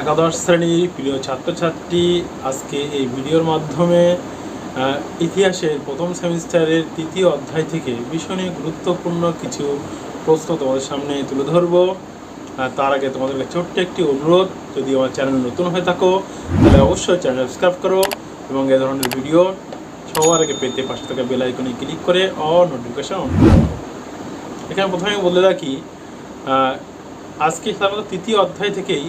একাদশ শ্রেণির প্রিয় ছাত্রছাত্রী, আজকে এই ভিডিওর মাধ্যমে ইতিহাসের প্রথম সেমিস্টারের তৃতীয় অধ্যায় থেকে ভীষণই গুরুত্বপূর্ণ কিছু প্রশ্ন তোমাদের সামনে তুলে ধরবো। তার আগে তোমাদের ছোট্ট একটি অনুরোধ, যদি আমার চ্যানেল নতুন হয়ে থাকো, তাহলে অবশ্যই চ্যানেল সাবস্ক্রাইব করো এবং এ ধরনের ভিডিও সবার আগে পেতে পাশে থাকা বেল আইকনে ক্লিক করে অ নোটিফিকেশন অন এখানে প্রথমে বলে রাখি আজকে সাধারণত তৃতীয় অধ্যায় থেকেই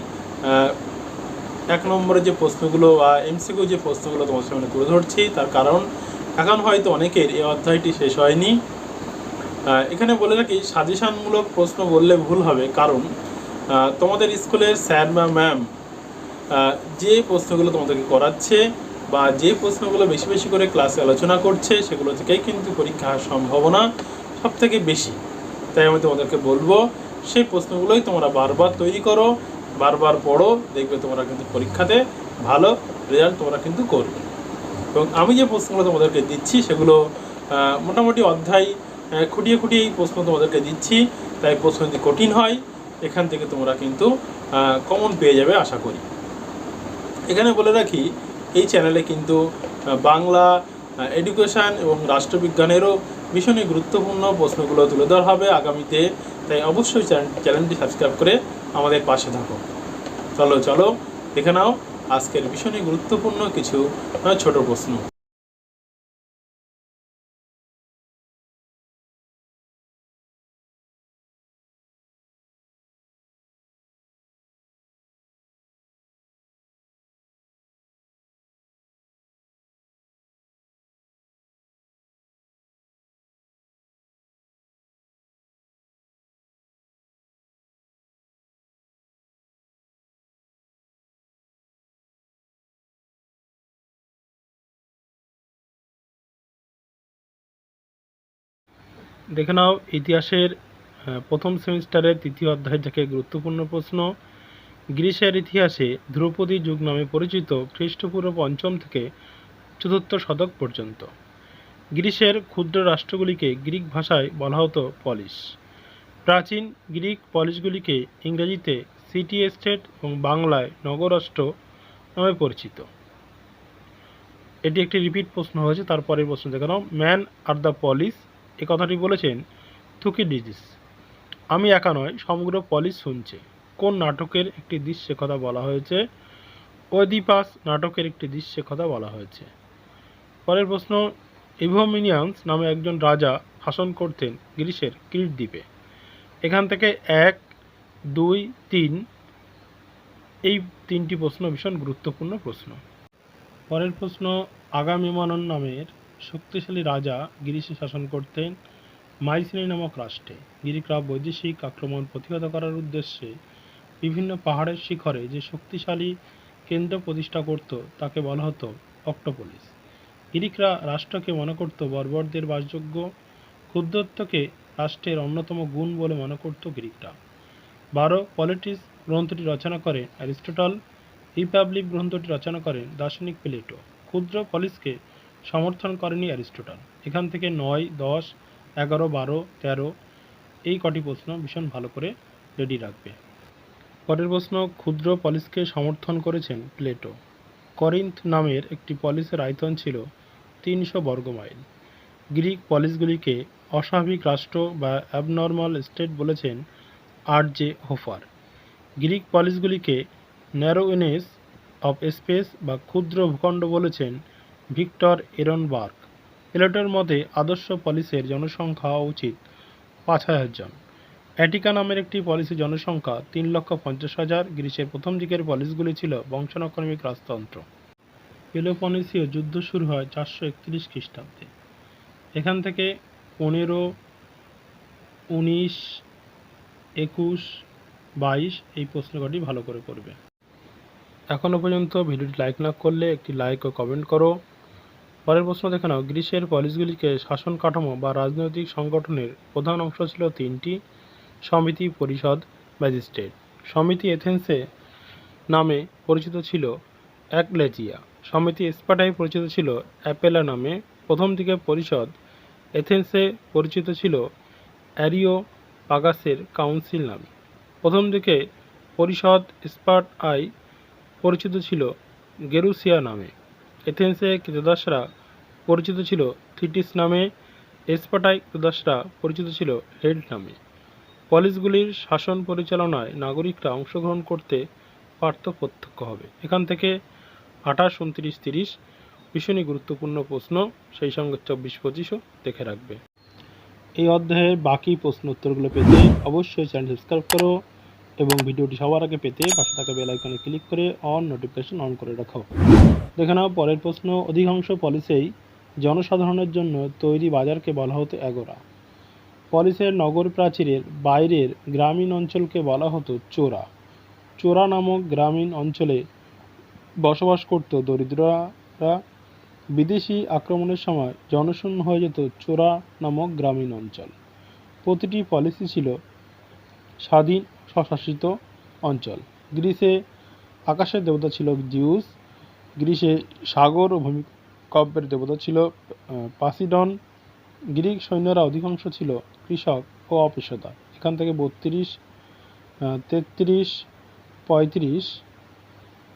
এক নম্বরে যে প্রশ্নগুলো বা এমসিকিউ যে প্রশ্নগুলো তোমার সামনে তুলে ধরছি, তার কারণ এখন হয়তো অনেকের এই অধ্যায়টি শেষ হয়নি। এখানে বলে রাখি, সাজেশানমূলক প্রশ্ন বললে ভুল হবে, কারণ তোমাদের স্কুলের স্যার বা ম্যাম যে প্রশ্নগুলো তোমাদেরকে করাচ্ছে বা যে প্রশ্নগুলো বেশি বেশি করে ক্লাসে আলোচনা করছে, সেগুলো থেকেই কিন্তু পরীক্ষা হওয়ার সম্ভাবনা সব থেকে বেশি। তাই আমি তোমাদেরকে বলব, সেই প্রশ্নগুলোই তোমরা বারবার তৈরি করো বারবার পড়ো, দেখবে তোমরা কিন্তু পরীক্ষাতে ভালো রেজাল্ট তোমরা কিন্তু করবে। এবং আমি যে প্রশ্নগুলো তোমাদেরকে দিচ্ছি, সেগুলো মোটামুটি অধ্যায় খুঁটিয়ে খুঁটিয়ে এই প্রশ্ন তোমাদেরকে দিচ্ছি। তাই প্রশ্ন যদি কঠিন হয়, এখান থেকে তোমরা কিন্তু কমন পেয়ে যাবে আশা করি। এখানে বলে রাখি, এই চ্যানেলে কিন্তু বাংলা এডুকেশন এবং রাষ্ট্রবিজ্ঞানেরও ভীষণই গুরুত্বপূর্ণ প্রশ্নগুলো তুলে ধরা হবে। আগামীতে তাই অবশ্যই চ্যানেল- চ্যানেলটি সাবস্ক্রাইব করে আমাদের পাশে থাকো। চলো চলো, দেখে নাও আজকের ভীষণই গুরুত্বপূর্ণ কিছু ছোট প্রশ্ন। দেখে নাও, ইতিহাসের প্রথম সেমিস্টারের তৃতীয় অধ্যায় থেকে গুরুত্বপূর্ণ প্রশ্ন, গ্রিসের ইতিহাসে ধ্রুপদী যুগ নামে পরিচিত খ্রিস্টপূর্ব পঞ্চম থেকে চতুর্থ শতক পর্যন্ত। গ্রিসের ক্ষুদ্র রাষ্ট্রগুলিকে গ্রিক ভাষায় বলা হতো পলিশ। প্রাচীন গ্রিক পলিশগুলিকে ইংরেজিতে সিটি এস্টেট এবং বাংলায় নগরাষ্ট্র নামে পরিচিত। এটি একটি রিপিট প্রশ্ন হয়েছে, তারপরের প্রশ্ন দেখে নাও। ম্যান আর দ্য পলিশ এ কথাটি বলেছেন থুকি থুকিডিজিস। আমি একা নয়, সমগ্র পলিশ শুনছে। কোন নাটকের একটি দৃশ্যে কথা বলা হয়েছে? ওদিপাস নাটকের একটি দৃশ্যে কথা বলা হয়েছে। পরের প্রশ্ন, ইভোমিনিয়ান্স নামে একজন রাজা শাসন করতেন গ্রিসের ক্রিট দ্বীপে। এখান থেকে এক, দুই, তিন, এই তিনটি প্রশ্ন ভীষণ গুরুত্বপূর্ণ প্রশ্ন। পরের প্রশ্ন, আগামীমানন নামের শক্তিশালী রাজা গ্রিসে শাসন করতেন মাইসিনি নামক রাষ্ট্রে। গ্রিকরা বৈদেশিক আক্রমণ প্রতিহত করার উদ্দেশ্যে বিভিন্ন পাহাড়ের শিখরে যে শক্তিশালী কেন্দ্র প্রতিষ্ঠা করত, তাকে বলা হতো অক্টোপলিস। গ্রিকরা রাষ্ট্রকে মনে করত বর্বরদের বাসযোগ্য, ক্ষুদ্রত্বকে রাষ্ট্রের অন্যতম গুণ বলে মনে করত গ্রিকরা। বারো পলিটিক্স গ্রন্থটি রচনা করেন অ্যারিস্টটল, রিপাবলিক গ্রন্থটি রচনা করেন দার্শনিক প্লেটো। ক্ষুদ্র পলিসকে সমর্থন করেনি অ্যারিস্টটল। এখান থেকে নয়, দশ, এগারো, বারো, তেরো, এই কটি প্রশ্ন ভীষণ ভালো করে রেডি রাখবে। পরের প্রশ্ন, ক্ষুদ্র পলিসকে সমর্থন করেছেন প্লেটো। করিন্থ নামের একটি পলিসের আয়তন ছিল তিনশো বর্গমাইল গ্রিক পলিসগুলিকে অস্বাভাবিক রাষ্ট্র বা অ্যাবনর্মাল স্টেট বলেছেন আর জে হোফার। গ্রিক পলিসগুলিকে ন্যারোইনেস অফ স্পেস বা ক্ষুদ্র ভূখণ্ড বলেছেন ভিক্টর এরনবার্গ। প্লেটোর মতে, আদর্শ পলিসের জনসংখ্যা হওয়া উচিত পাঁচ হাজার জন। অ্যাটিকা নামের একটি পলিসি জনসংখ্যা তিন লক্ষ পঞ্চাশ হাজার। গ্রিসের প্রথম দিকের পলিসগুলি ছিল বংশানুক্রমিক রাজতন্ত্র। পেলোপনেসীয় যুদ্ধ শুরু হয় চারশো একত্রিশ খ্রিস্টাব্দে। এখান থেকে পনেরো, উনিশ, একুশ, বাইশ এই প্রশ্ন কটি ভালো করে করবে এখনও পর্যন্ত ভিডিওটি লাইক না করলে একটি লাইক ও কমেন্ট করো। পরের প্রশ্ন দেখে নাও। গ্রিসের পলিসগুলিকে শাসন কাঠামো বা রাজনৈতিক সংগঠনের প্রধান অংশ ছিল তিনটি। সমিতি, পরিষদ, ম্যাজিস্ট্রেট। সমিতি এথেন্সে নামে পরিচিত ছিল অ্যাকলেজিয়া। সমিতি স্পাটায় পরিচিত ছিল অ্যাপেলা নামে। প্রথম দিকে পরিষদ এথেন্সে পরিচিত ছিল অ্যারিও পাগাসের কাউন্সিল নামে। প্রথম দিকে পরিষদ স্পার্ট আই পরিচিত ছিল গেরুসিয়া নামে। এথেন্সে ক্রীতদাসরা পরিচিত ছিল। থিটিস নামে এসপাটাই ক্রীতদাসরা পরিচিত ছিল হেড নামে। পলিসগুলির শাসন পরিচালনায় নাগরিকরা অংশগ্রহণ করতে পারত প্রত্যক্ষ হবে। এখান থেকে আঠাশ, উনত্রিশ, তিরিশ ভীষণই গুরুত্বপূর্ণ প্রশ্ন, সেই সঙ্গে চব্বিশ, পঁচিশও দেখে রাখবে। এই অধ্যায়ের বাকি প্রশ্ন উত্তরগুলো পেতে অবশ্যই চ্যানেল সাবস্ক্রাইব করো। এবং ভিডিওটি সবার আগে পেতে পাশে থাকা বেল আইকনে ক্লিক করে অন নোটিফিকেশন অন করে রাখো। দেখে নাও, পরের প্রশ্ন, অধিকাংশ পলিসেই জনসাধারণের জন্য তৈরি বাজারকে বলা হতো এগোরা। পলিসের নগর প্রাচীরের বাইরের গ্রামীণ অঞ্চলকে বলা হতো চোরা। চোরা নামক গ্রামীণ অঞ্চলে বসবাস করত দরিদ্ররা। বিদেশি আক্রমণের সময় জনশূন্য হয়ে যেত চোরা নামক গ্রামীণ অঞ্চল। প্রতিটি পলিসি ছিল স্বাধীন স্বশাসিত অঞ্চল। গ্রিসে আকাশের দেবতা ছিল জিউস। গ্রিসে সাগর ও ভূমিকম্পের দেবতা ছিল পাসিডন। গ্রিক সৈন্যরা অধিকাংশ ছিল কৃষক ও অপেশাদার এখান থেকে বত্রিশ তেত্রিশ, পঁয়ত্রিশ,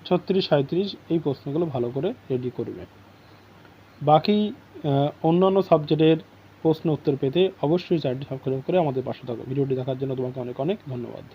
ছত্রিশ সাঁত্রিশ এই প্রশ্নগুলো ভালো করে রেডি করবে। বাকি অন্যান্য সাবজেক্টের প্রশ্ন উত্তর পেতে অবশ্যই চ্যানেলটি সাবস্ক্রাইব করে আমাদের পাশে থাকো। ভিডিওটি দেখার জন্য তোমাকে অনেক অনেক ধন্যবাদ।